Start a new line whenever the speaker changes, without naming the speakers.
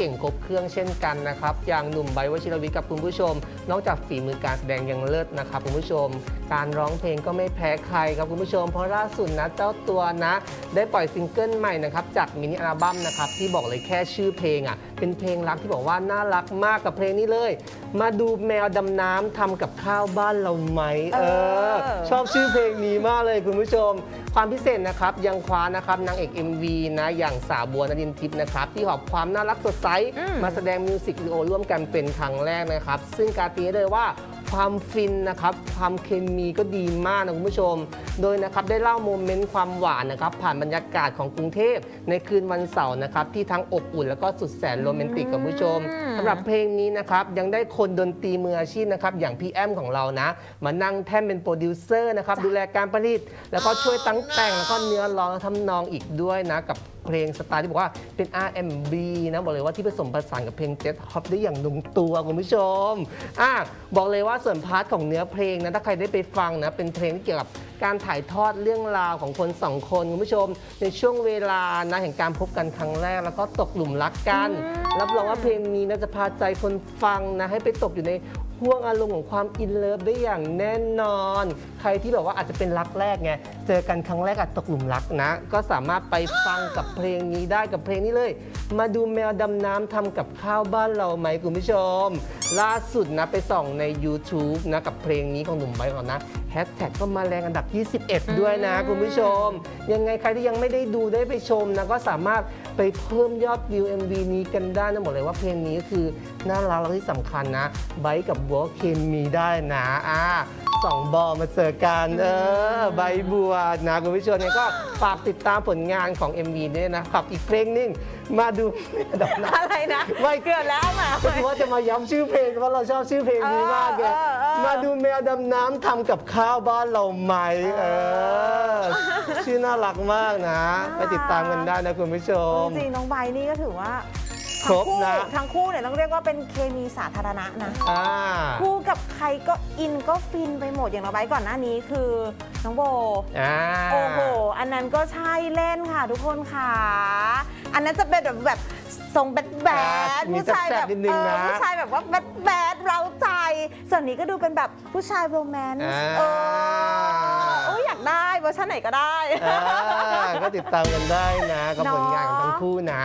เก่งครบเครื่องเช่นกันนะครับ อย่างหนุ่มไบวชิรวิทย์กับคุณผู้ชม นอกจากฝีมือการแสดงยังเลิศนะครับคุณผู้ชม การร้องเพลงก็ไม่แพ้ใครครับคุณผู้ชม เพราะล่าสุดนะเจ้าตัวนะ ได้ปล่อยซิงเกิลใหม่นะครับจากมินิอัลบั้มนะครับที่บอกเลยแค่ชื่อเพลงอะ เป็นเพลงรักที่บอกว่าน่ารักมากกับเพลงนี้เลย มาดูแมวดำน้ำทำกับข้าวบ้านเราไหมเออ
เออ
ชอบชื่อเพลงนี้มากเลยคุณผู้ชม ความพิเศษนะครับยังคว้านะครับนางเอก MV นะอย่างสาวบัวนดินทิพย์นะครับที่หอบความน่ารักสดใส
อืม
มาแสดงมิวสิกวิดีโอร่วมกันเป็นครั้งแรกนะครับ ซึ่งการตีได้เลยว่า ความฟินนะครับความเคมีก็ดีมากนะคุณผู้ชม โดยนะครับได้เล่าโมเมนต์ความหวานนะครับผ่านบรรยากาศของกรุงเทพในคืนวันเสาร์นะครับที่ทั้งอบอุ่นแล้วก็สุดแสนโรแมนติกกับคุณผู้ชม
อืม
สำหรับเพลงนี้นะครับยังได้คนดนตรีมืออาชีพนะครับอย่างพี่แอมของเรานะมานั่งแท่นเป็นโปรดิวเซอร์นะครับดูแลการผลิต แล้วก็ช่วยตั้งแต่งแล้วก็เนื้อร้องและทำนองอีกด้วยนะกับเพลงสไตล์ที่บอกว่าเป็น R&B นะบอกเลยว่าที่ผสมผสานกับเพลงเจ็ตฮอปได้อย่างลงตัวคุณผู้ชมอะบอกเลยว่าส่วนพาร์ทของเนื้อเพลงนะถ้าใครได้ไปฟังนะเป็นเพลงที่เกี่ยวกับการถ่ายทอดเรื่องราวของคนสองคนคุณผู้ชม ในช่วงเวลานะแห่งการพบกันครั้งแรก แล้วก็ตกหลุมรักกัน รับรองว่าเพลงนี้นะจะพาใจคนฟังนะให้ไปตกอยู่ใน ห่วงอารมณ์ของความอินเลิฟได้อย่างแน่นอน ใครที่แบบว่าอาจจะเป็นรักแรกไง เจอกันครั้งแรกอาจตกหลุมรักนะ ก็สามารถไปฟังกับเพลงนี้ได้กับเพลงนี้เลย มาดูแมวดำน้ำทำกับข้าวบ้านเราไหมคุณผู้ชม ล่าสุดนะไปส่องใน YouTube นะกับเพลงนี้ของหนุ่มไบร์ทก่อนนะแฮชแท็กก็มาแรงอันดับที่ 11 ด้วยนะคุณผู้ชมยังไงใครที่ยังไม่ได้ดูได้ไปชมนะก็สามารถไปเพิ่มยอดวิว MV นี้กันได้นะบอกเลยว่าเพลงนี้ก็คือน่ารักแล้วที่สำคัญนะไบร์ทกับบัวเคมีได้นะอ่าสองบอมาเจอกันเออใบบัวนะคุณผู้ชมเนี่ยก็ฝากติดตามผลงานของ MV ด้วยนะครับอีกเพลงหนึงมาดูดอกน้ำ
อะไรนะ
ไม่
เกิดแล้วมา
คือว่าจะมาย้ำชื่อเพลงเพราะเราชอบชื่อเพลงนี้มากเลย
เออเออเออ
มาดูแมวดำน้ำทำกับข้าวบ้านเราไหมเออ ชื่อน่ารักมากนะ ไปติดตามกันได้นะคุณผู้ชม
จริงๆน้องใบนี่ก็ถือว่า
คร
ทั้ง
บ
คู่
นะ
ทั้งคู่เนี่ยต้องเรียกว่าเป็นเคมีสาธารณะนะ
อ่า
คู่กับใครก็อินก็ฟินไปหมดอย่างน้องใบก่อนหน้านี้คือน้องโบ
อ่า
โอ้โห อันนั้นก็ใช่เล่นค่ะทุกคนค่ะ อันนั้นจะเป็นแบบแบบทรงแบดแบด
มี
ผู้ชายแบบ
แซ่บๆนิดนึง
เออ
นะ
ผู้ชายแบบว่าแบดแบดเราใจ ส่วนนี้ก็ดูเป็นแบบผู้ชายโรแมนต์
อ่า
เออโอ้ยอยาก ได้เวอร์ชันไหนก็ได้
อ่าก็ติดตามกันได้นะกับผลงานของทั้งคู่นะ